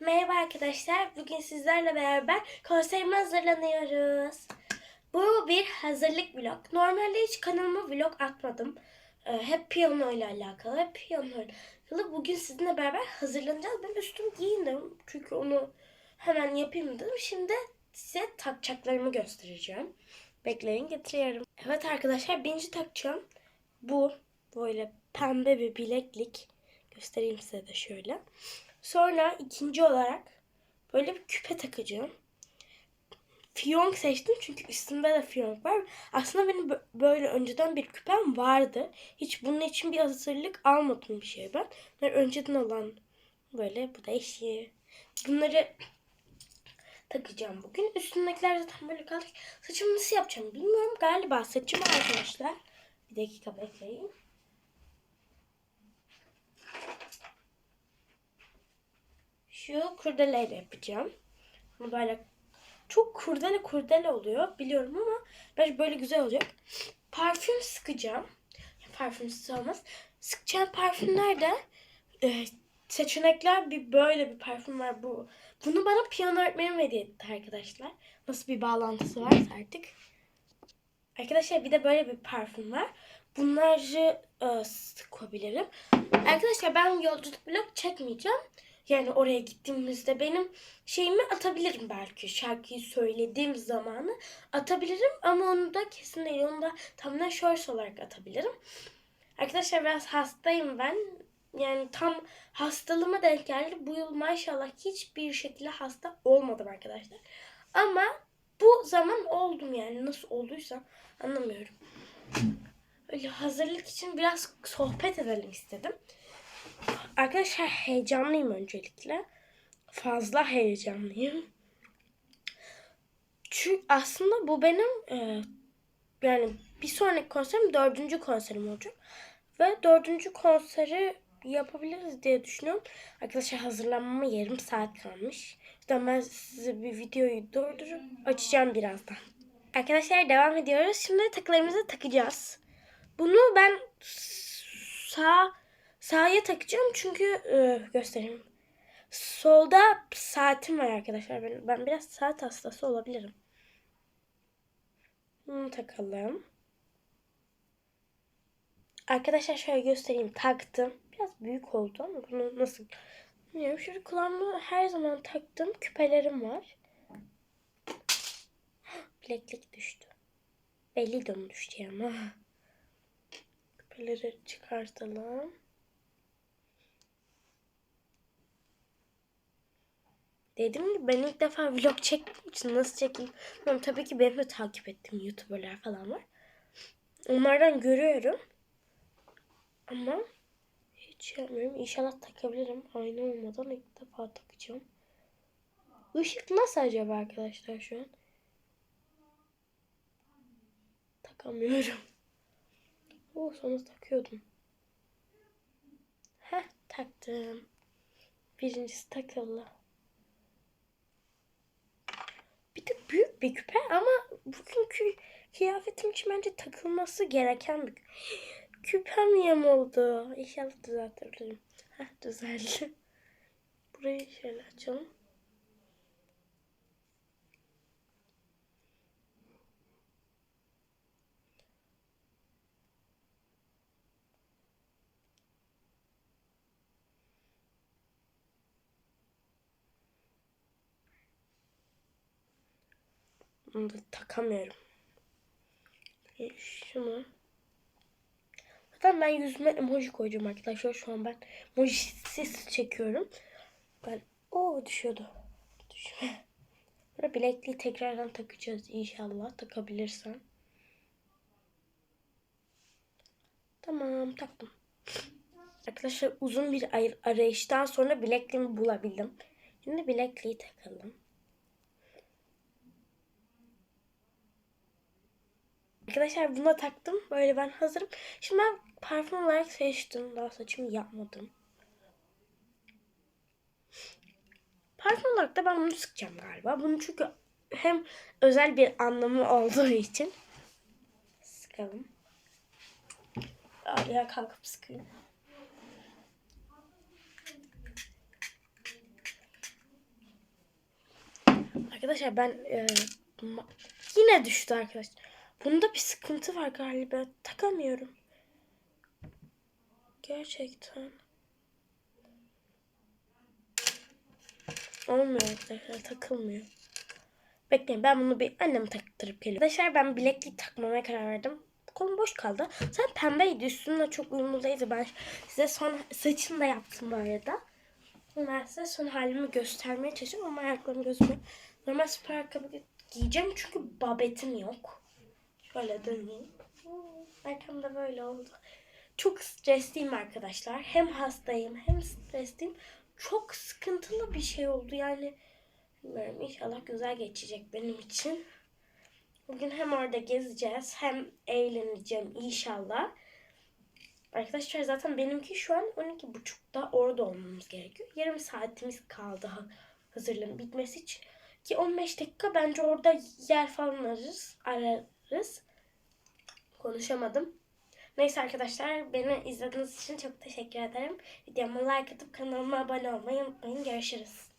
Merhaba arkadaşlar. Bugün sizlerle beraber konserime hazırlanıyoruz. Bu bir hazırlık vlog. Normalde hiç kanalıma vlog atmadım. Ee, hep piyano ile alakalı. Hep piyano ile alakalı. Bugün sizinle beraber hazırlanacağız. Ben üstümü giyindim. Çünkü onu hemen yapayım dedim. Şimdi size takacaklarımı göstereceğim. Bekleyin getiriyorum. Evet arkadaşlar birinci takacağım. Bu böyle pembe bir bileklik. Göstereyim size de şöyle. Sonra ikinci olarak böyle bir küpe takacağım. Fiyonk seçtim çünkü üstünde de fiyonk var. Aslında benim bö- böyle önceden bir küpem vardı. Hiç bunun için bir hazırlık almadım bir şey ben. Bunlar önceden olan böyle bu da eşi. Bunları takacağım bugün. Üstündekiler zaten böyle kaldı. Saçımı nasıl yapacağım bilmiyorum. Galiba saçımı arkadaşlar. Bir dakika bekleyin. Şu kurdeleyle yapacağım. Bunu böyle çok kurdele kurdele oluyor biliyorum ama bence böyle güzel olacak. Parfüm sıkacağım. Parfümsüz olmaz. Sıkacağım parfümler de e, seçenekler bir böyle bir parfüm var bu. Bunu bana piyano öğretmenim hediye etti arkadaşlar. Nasıl bir bağlantısı varsa artık. Arkadaşlar bir de böyle bir parfüm var. Bunları e, sıkabilirim. Arkadaşlar ben yolculuk vlog çekmeyeceğim. Yani oraya gittiğimizde benim şeyimi atabilirim belki. Şarkıyı söylediğim zamanı atabilirim. Ama onu da kesin değil. Onu da tamamen shorts olarak atabilirim. Arkadaşlar biraz hastayım ben. Yani tam hastalığıma denk geldi. Bu yıl maşallah hiçbir şekilde hasta olmadım arkadaşlar. Ama bu zaman oldum yani. Nasıl olduysa anlamıyorum. Öyle hazırlık için biraz sohbet edelim istedim. Arkadaşlar heyecanlıyım öncelikle. Fazla heyecanlıyım. Çünkü aslında bu benim e, yani bir sonraki konserim dördüncü konserim olacak. Ve dördüncü konseri yapabiliriz diye düşünüyorum. Arkadaşlar hazırlanmama yarım saat kalmış. Yüzden ben size bir videoyu durdurup açacağım birazdan. Arkadaşlar devam ediyoruz. Şimdi takılarımızı takacağız. Bunu ben sağ sağa takacağım çünkü e, göstereyim. Solda saatim var arkadaşlar. Ben, ben biraz saat hastası olabilirim. Bunu takalım. Arkadaşlar şöyle göstereyim. Taktım. Biraz büyük oldu ama bunu nasıl bilmiyorum. Şöyle kulağıma her zaman taktığım küpelerim var. Bileklik düştü. Belli de onu düştü ama. Küpeleri çıkartalım. Dediğim gibi ben ilk defa vlog çektiğim için nasıl çekeyim? Bilmiyorum. Tabii ki benim de takip ettiğim YouTuber'lar falan var. Onlardan görüyorum. Ama hiç yapmıyorum. İnşallah takabilirim. Aynı olmadan ilk defa takacağım. Işık nasıl acaba arkadaşlar şu an? Takamıyorum. O sonra takıyordum. Heh taktım. Birincisi takıldı. Bir bir küpe ama bugünkü kıyafetim için bence takılması gereken bir küpem yem oldu. İnşallah düzeltebilirim. Heh düzeldi. Burayı şöyle açalım. Bunu da takamıyorum. E, Şunu. Zaten ben yüzüme emoji koyacağım arkadaşlar. Şu an ben emojisiz çekiyorum. Ben o düşüyordu. Düşme. Böyle bilekliği tekrardan takacağız inşallah. Takabilirsem. Tamam taktım. Arkadaşlar uzun bir ay- arayıştan sonra bilekliğimi bulabildim. Şimdi bilekliği takalım. Arkadaşlar buna taktım. Böyle ben hazırım. Şimdi ben parfüm olarak seçtim. Daha saçımı yapmadım. Parfüm olarak da ben bunu sıkacağım galiba. Bunu çünkü hem özel bir anlamı olduğu için sıkalım. Ağrıya kalkıp sıkayım. Arkadaşlar ben e, yine düştü arkadaşlar. Bunda bir sıkıntı var galiba. Takamıyorum. Gerçekten. Olmuyor arkadaşlar. Takılmıyor. Bekleyin ben bunu bir anneme taktırıp geliyorum. Arkadaşlar ben bileklik takmamaya karar verdim. Kolum boş kaldı. Sen pembeydi. Üstünde çok uyumluydu. Ben size son saçını da yaptım bu arada. Ben size son halimi göstermeye çalışıyorum ama ayaklarım gözükmüyor. Normal spor ayakkabı giyeceğim çünkü babetim yok. Şöyle döneyim. Hmm, Arkamda böyle oldu. Çok stresliyim arkadaşlar. Hem hastayım hem stresliyim. Çok sıkıntılı bir şey oldu yani. Bilmiyorum inşallah güzel geçecek benim için. Bugün hem orada gezeceğiz hem eğleneceğim inşallah. Arkadaşlar zaten benimki şu an 12.30'da orada olmamız gerekiyor. Yarım saatimiz kaldı ha- hazırlığın bitmesi için. Ki 15 dakika bence orada yer falan ararız. Ararız. Konuşamadım. Neyse arkadaşlar beni izlediğiniz için çok teşekkür ederim. Videoma like atıp kanalıma abone olmayı unutmayın. Görüşürüz.